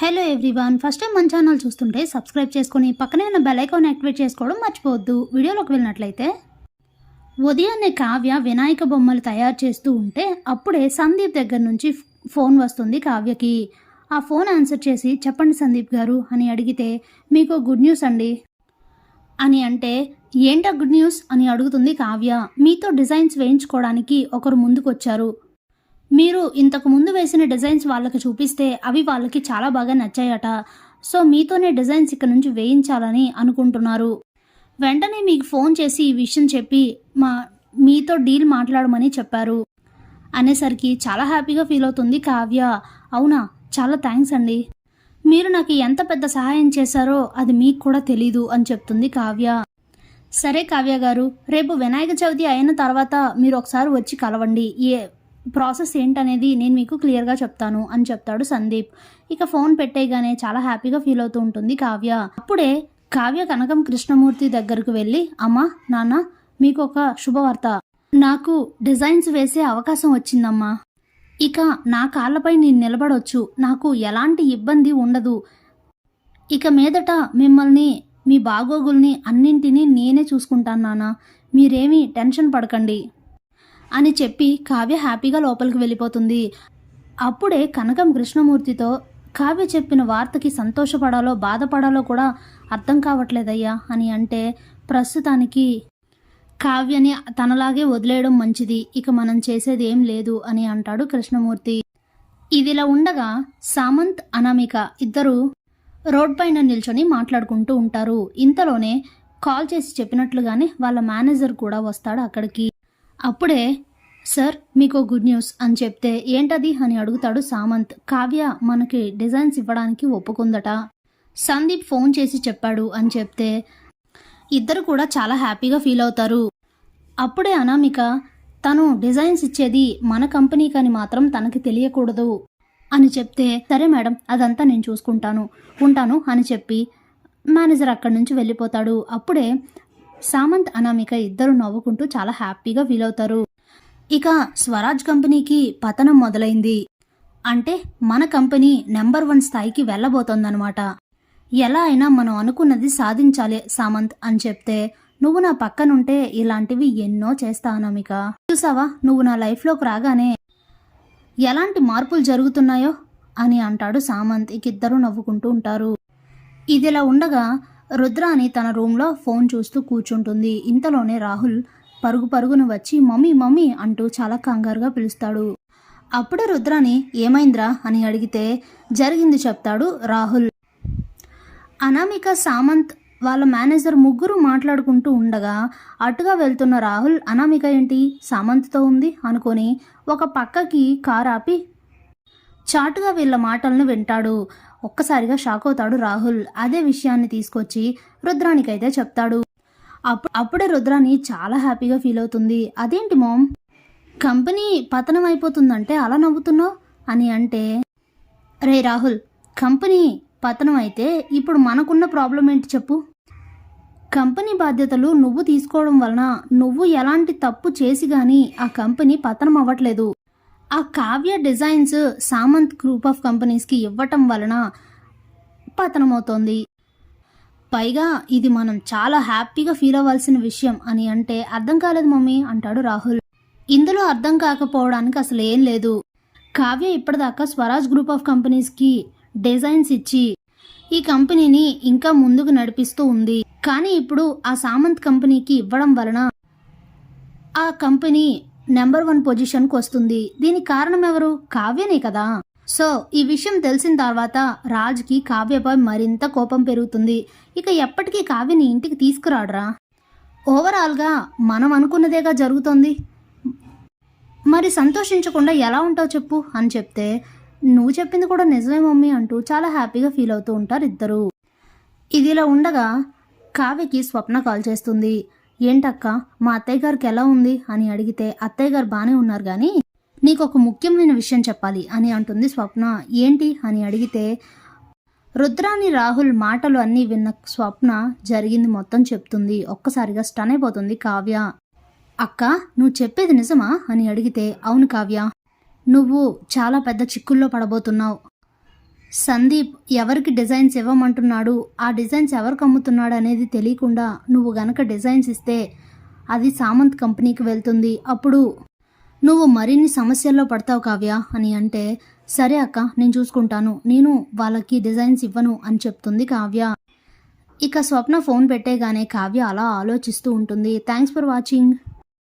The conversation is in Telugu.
హలో ఎవ్రీవన్ ఫస్ట్ టైం మన ఛానల్ చూస్తుంటే సబ్స్క్రైబ్ చేసుకుని పక్కనే ఉన్న బెల్ ఐకాన్ యాక్టివేట్ చేసుకోవడం మర్చిపోవద్దు. వీడియోలోకి వెళ్ళినట్లయితే ఉదయాన్నే కావ్య వినాయక బొమ్మలు తయారు చేస్తూ ఉంటే అప్పుడే సందీప్ దగ్గర నుంచి ఫోన్ వస్తుంది కావ్యకి. ఆ ఫోన్ ఆన్సర్ చేసి చెప్పండి సందీప్ గారు అని అడిగితే మీకు గుడ్ న్యూస్ అండి అని అంటే ఏంటా గుడ్ న్యూస్ అని అడుగుతుంది కావ్య. మీతో డిజైన్స్ వేయించుకోవడానికి ఒకరు ముందుకొచ్చారు. మీరు ఇంతకు ముందు వేసిన డిజైన్స్ వాళ్ళకి చూపిస్తే అవి వాళ్ళకి చాలా బాగా నచ్చాయట. సో మీతోనే డిజైన్స్ ఇక్కడ నుంచి వేయించాలని అనుకుంటున్నారు. వెంటనే మీకు ఫోన్ చేసి ఈ విషయం చెప్పి మా మీతో డీల్ మాట్లాడమని చెప్పారు. అనేసరికి చాలా హ్యాపీగా ఫీల్ అవుతుంది కావ్య. అవునా? చాలా థ్యాంక్స్ అండి. మీరు నాకు ఎంత పెద్ద సహాయం చేశారో అది మీకు కూడా తెలీదు అని చెప్తుంది కావ్య. సరే కావ్య గారు రేపు వినాయక చవితి అయిన తర్వాత మీరు ఒకసారి వచ్చి కలవండి. ఏ ప్రాసెస్ ఏంటనేది నేను మీకు క్లియర్గా చెప్తాను అని చెప్తాడు సందీప్. ఇక ఫోన్ పెట్టేయగానే చాలా హ్యాపీగా ఫీల్ అవుతూ ఉంటుంది కావ్య. అప్పుడే కావ్య కనకం కృష్ణమూర్తి దగ్గరకు వెళ్ళి అమ్మా నాన్న మీకు ఒక శుభవార్త. నాకు డిజైన్స్ వేసే అవకాశం వచ్చిందమ్మా. ఇక నా కాళ్ళపై నేను నిలబడొచ్చు. నాకు ఎలాంటి ఇబ్బంది ఉండదు. ఇక మీదట మిమ్మల్ని మీ బాగోగుల్ని అన్నింటినీ నేనే చూసుకుంటాను నాన్న. మీరేమీ టెన్షన్ పడకండి. అని చెప్పి కావ్య హ్యాపీగా లోపలికి వెళ్ళిపోతుంది. అప్పుడే కనకం కృష్ణమూర్తితో కావ్య చెప్పిన వార్తకి సంతోషపడాలో బాధపడాలో కూడా అర్థం కావట్లేదయ్యా అని అంటే ప్రస్తుతానికి కావ్యని తనలాగే వదిలేయడం మంచిది ఇక మనం చేసేది ఏం లేదు అని అంటాడు కృష్ణమూర్తి. ఇదిలా ఉండగా సామంత్ అనామిక ఇద్దరు రోడ్ పైన నిల్చొని మాట్లాడుకుంటూ ఉంటారు. ఇంతలోనే కాల్ చేసి చెప్పినట్లుగానే వాళ్ళ మేనేజర్ కూడా వస్తాడు అక్కడికి. అప్పుడే సార్ మీకు గుడ్ న్యూస్ అని చెప్తే ఏంటది? అని అడుగుతాడు సామంత్. కావ్య మనకి డిజైన్స్ ఇవ్వడానికి ఒప్పుకుందట. సందీప్ ఫోన్ చేసి చెప్పాడు అని చెప్తే ఇద్దరు కూడా చాలా హ్యాపీగా ఫీల్ అవుతారు. అప్పుడే అనామిక తను డిజైన్స్ ఇచ్చేది మన కంపెనీ కానీ మాత్రం తనకి తెలియకూడదు అని చెప్తే సరే మేడం అదంతా నేను చూసుకుంటాను ఉంటాను అని చెప్పి మేనేజర్ అక్కడి నుంచి వెళ్ళిపోతాడు. అప్పుడే సామంత్ అనామిక ఇద్దరు నవ్వుకుంటూ చాలా హ్యాపీగా ఫీల్ అవుతారు. ఇక స్వరాజ్ కంపెనీకి పతనం మొదలైంది. అంటే మన కంపెనీ నెంబర్ వన్ స్థాయికి వెళ్ళబోతోందనమాట ఎలా అయినా మనం అనుకున్నది సాధించాలి సామంత్ అని చెప్తే నువ్వు నా పక్కనుంటే ఇలాంటివి ఎన్నో చేస్తా అనామిక. చూసావా? నువ్వు నా లైఫ్లోకి రాగానే ఎలాంటి మార్పులు జరుగుతున్నాయో? అని అంటాడు సామంత్. ఇక ఇద్దరు నవ్వుకుంటూ ఉంటారు. ఇదిలా ఉండగా రుద్రాని తన రూమ్లో ఫోన్ చూస్తూ కూర్చుంటుంది. ఇంతలోనే రాహుల్ పరుగు పరుగును వచ్చి మమ్మీ మమ్మీ అంటూ చాలా కంగారుగా పిలుస్తాడు. అప్పుడే రుద్రాని ఏమైందిరా? అని అడిగితే జరిగింది చెప్తాడు రాహుల్. అనామిక సామంత్ వాళ్ళ మేనేజర్ ముగ్గురు మాట్లాడుకుంటూ ఉండగా అటుగా వెళ్తున్న రాహుల్ అనామిక ఏంటి? సామంత్తో ఉంది? అనుకొని ఒక పక్కకి కారు ఆపి చాటుగా వీళ్ళ మాటలను వింటాడు. ఒక్కసారిగా షాక్ అవుతాడు రాహుల్. అదే విషయాన్ని తీసుకొచ్చి రుద్రానికైతే చెప్తాడు. అప్పుడు అప్పుడే రుద్రాని చాలా హ్యాపీగా ఫీల్ అవుతుంది. అదేంటి మామ్? కంపెనీ పతనం అయిపోతుందంటే అలా నవ్వుతున్నావు? అని అంటే రే రాహుల్ కంపెనీ పతనం అయితే ఇప్పుడు మనకున్న ప్రాబ్లం ఏంటి చెప్పు? కంపెనీ బాధ్యతలు నువ్వు తీసుకోవడం వలన నువ్వు ఎలాంటి తప్పు చేసి కానీ ఆ కంపెనీ పతనం అవ్వట్లేదు. ఆ Kavya designs Samanth group of కంపెనీస్కి ఇవ్వటం వలన పతనమవుతోంది. పైగా ఇది మనం చాలా హ్యాపీగా ఫీల్ అవ్వాల్సిన విషయం అని అంటే అర్థం కాలేదు మమ్మీ అంటాడు రాహుల్. ఇందులో అర్థం కాకపోవడానికి అసలు ఏం లేదు. కావ్య ఇప్పటిదాకా స్వరాజ్ గ్రూప్ ఆఫ్ కంపెనీస్కి డిజైన్స్ ఇచ్చి ఈ కంపెనీని ఇంకా ముందుకు నడిపిస్తూ ఉంది. కానీ ఇప్పుడు ఆ సామంత్ కంపెనీకి ఇవ్వడం వలన ఆ కంపెనీ నెంబర్ వన్ పొజిషన్కి వస్తుంది. దీనికి కారణం ఎవరు? కావ్యనే కదా. సో ఈ విషయం తెలిసిన తర్వాత రాజ్కి కావ్యపై మరింత కోపం పెరుగుతుంది. ఇక ఎప్పటికీ కావ్యని ఇంటికి తీసుకురాడరా. ఓవరాల్గా మనం అనుకున్నదేగా జరుగుతోంది. మరి సంతోషించకుండా ఎలా ఉంటావు చెప్పు అని చెప్తే నువ్వు చెప్పింది కూడా నిజమే మమ్మీ అంటూ చాలా హ్యాపీగా ఫీల్ అవుతూ ఉంటారు ఇద్దరు. ఇదిలా ఉండగా కావ్యకి స్వప్న కాల్ చేస్తుంది. ఏంటక్క మా అత్తయ్య గారికి ఎలా ఉంది? అని అడిగితే అత్తయ్య గారు బాగానే ఉన్నారు కానీ నీకు ఒక ముఖ్యమైన విషయం చెప్పాలి అని అంటుంది స్వప్న. ఏంటి? అని అడిగితే రుద్రాని రాహుల్ మాటలు అన్నీ విన్న స్వప్న జరిగింది మొత్తం చెప్తుంది. ఒక్కసారిగా స్టన్ అయిపోతుంది కావ్య. అక్క నువ్వు చెప్పేది నిజమా? అని అడిగితే అవును కావ్య. నువ్వు చాలా పెద్ద చిక్కుల్లో పడబోతున్నావు. సందీప్ ఎవరికి డిజైన్స్ ఇవ్వమంటున్నాడు? ఆ డిజైన్స్ ఎవరికి అమ్ముతున్నాడు అనేది తెలియకుండా నువ్వు గనక డిజైన్స్ ఇస్తే అది సామంత్ కంపెనీకి వెళ్తుంది. అప్పుడు నువ్వు మరిన్ని సమస్యల్లో పడతావు కావ్య అని అంటే సరే అక్క నేను చూసుకుంటాను. నేను వాళ్ళకి డిజైన్స్ ఇవ్వను అని చెప్తుంది కావ్య. ఇక స్వప్న ఫోన్ పెట్టేగానే కావ్య అలా ఆలోచిస్తూ ఉంటుంది. Thanks for watching.